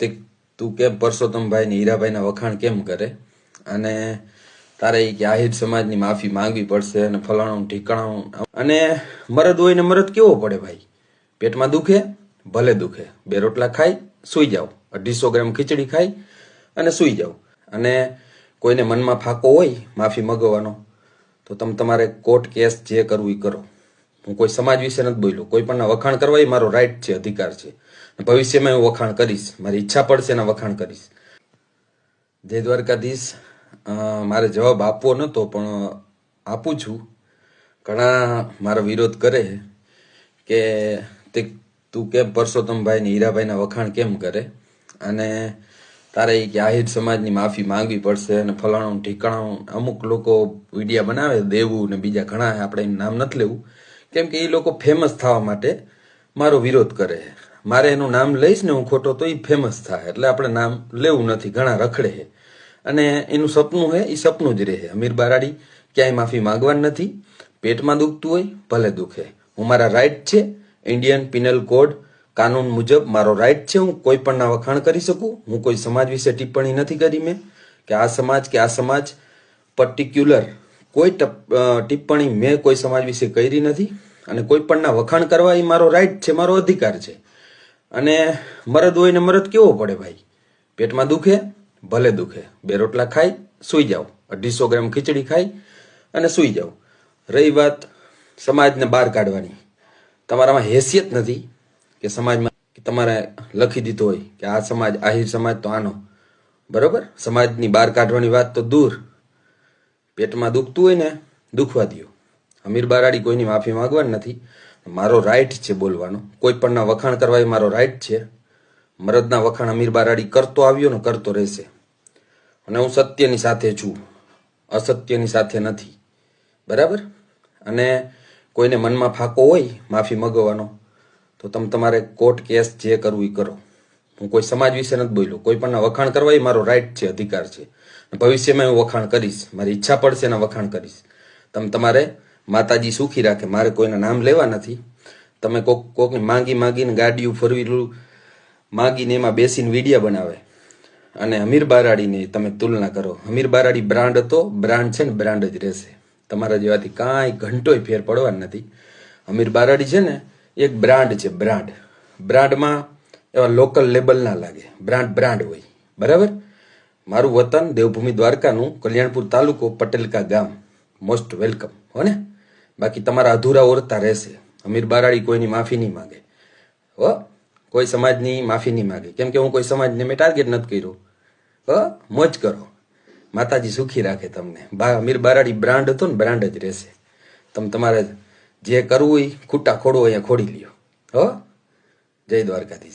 તે તું કેમ પરસોત્તમભાઈ ને હીરાભાઈના વખાણ કેમ કરે? અને તારે કે આહિર સમાજની માફી માંગવી પડશે અને ફલાણું ઠીકાણું અને મરદ હોય ને મરદ કેવો પડે ભાઈ? પેટમાં દુખે, ભલે દુખે. બે રોટલા ખાઈ, સૂઈ જાઓ. અઢીસો ગ્રામ ખીચડી ખાઈ અને સૂઈ જાઓ. અને કોઈને મનમાં ફાકો હોય, માફી મગવાનો, તો તમે તમારે કોર્ટ કેસ જે કરવું એ કરો. હું કોઈ સમાજ વિશે નથી બોલ્યો. કોઈ પણ વખાણ કરવા એ મારો રાઈટ છે, અધિકાર છે. ભવિષ્યમાં હું વખાણ કરીશ. મારી ઈચ્છા પડશે એના વખાણ કરીશ. જય દ્વારકાધીશ. મારે જવાબ આપવો નહોતો પણ આપું છું. ઘણા મારો વિરોધ કરે કે તે તું કેમ પરસોત્તમભાઈ ને હીરાભાઈના વખાણ કેમ કરે? અને તારે કે આહિર સમાજની માફી માંગવી પડશે અને ફલાણું ઠીકાણું અમુક લોકો વિડીયા બનાવે, દેવું ને બીજા ઘણા, આપણે એનું નામ નથી લેવું. કેમ કે એ લોકો ફેમસ થવા માટે મારો વિરોધ કરે છે. મારે એનું નામ લઈશ ને હું ખોટો તો એ ફેમસ થાય, એટલે આપણે નામ લેવું નથી, ઘણા રખડે છે. અને એનું સપનું છે, એ સપનું જ રહે અમીર બારાડી ક્યાંય માફી માંગવાનું નથી, પેટમાં દુખતું હોય, ભલે દુખે. હું મારા રાઈટ છે ઇન્ડિયન પિનલ કોડ કાનૂન મુજબ મારો રાઈટ છે, હું કોઈ પણ ના વખાણ કરી શકું. હું કોઈ સમાજ વિશે ટિપ્પણી નથી કરી મેં, કે આ સમાજ કે આ સમાજ પર્ટિક્યુલર કોઈ ટિપ્પણી મેં કોઈ સમાજ વિશે કરી નથી. અને કોઈ પણના વખાણ કરવા એ મારો રાઈટ છે, મારો અધિકાર છે. અને મરદ હોય ને મરદ કેવો પડે ભાઈ? પેટમાં દુખે, ભલે દુખે. બે રોટલા ખાઈ, સૂઈ જાઓ. અઢીસો ગ્રામ ખીચડી ખાઈ અને સૂઈ જાઓ. રહી વાત સમાજને બહાર કાઢવાની. તમારામાં હેસિયત નથી કે સમાજમાં તમારે લખી દીધું હોય કે આ સમાજ, આહિર સમાજ તો આનો. બરોબર? સમાજની બહાર કાઢવાની વાત તો દૂર. પેટમાં દુખતું હોય ને દુખવા દ્યો. અમીર બારાડી કોઈની માફી માંગવાની નથી. મારો રાઈટ છે બોલવાનો. કોઈ પણના વખાણ કરવા એ મારો રાઈટ છે. મરદના વખાણ અમીર બારાડી કરતો આવ્યો ને કરતો રહેશે. અને હું સત્યની સાથે છું. અસત્યની સાથે નથી. બરાબર? અને કોઈને મનમાં ફાકો હોય માફી મગવાનો, તો તમે તમારે કોર્ટ કેસ જે કરવું એ કરો. હું કોઈ સમાજ વિશે નથી બોલ્યો. કોઈ પણ વખાણ કરવા એ મારો રાઈટ છે, અધિકાર છે. ભવિષ્યમાં હું વખાણ કરીશ. મારી ઈચ્છા પડશે એના વખાણ કરીશ. તમે તમારે માતાજી સુખી રાખે, મારે કોઈના નામ લેવા નથી. તમે કોક કોકને માંગી માંગીને ગાડીઓ ફરવીલું, માંગીને એમાં બેસીને વિડીયા બનાવે. અને અમીર બારાડીની તમે તુલના કરો. અમીર બારાડી બ્રાન્ડ હતો, બ્રાન્ડ છે ને બ્રાન્ડ જ રહેશે. તમારા જેવાથી કાંઈ ઘંટોય ફેર પડવાનો નથી. અમીર બારાડી છે ને, એક બ્રાન્ડ છે, બ્રાન્ડ. બ્રાન્ડમાં એવા લોકલ લેબલ ના લાગે. બ્રાન્ડ બ્રાન્ડ હોય. બરાબર? મારું વતન દેવભૂમિ દ્વારકાનું કલ્યાણપુર તાલુકો પટેલકા ગામ. Most welcome. હો ને? બાકી તમારા અધૂરા ઓરતા રહેશે. અમીર બારાડી કોઈની માફી નહીં માંગે. હો? કોઈ સમાજની માફી નહીં માગે. કેમ કે હું કોઈ સમાજને મેં ટાર્ગેટ નથી કર્યો. હો? મોજ કરો. માતાજી સુખી રાખે તમને. બા, અમીર બારાડી બ્રાન્ડ હતો ને, બ્રાન્ડ જ રહેશે. તમે તમારે જે કરવું હોય ખૂટા ખોડો અહીંયા ખોડી લ્યો. હો? જય દ્વારકાધીશ.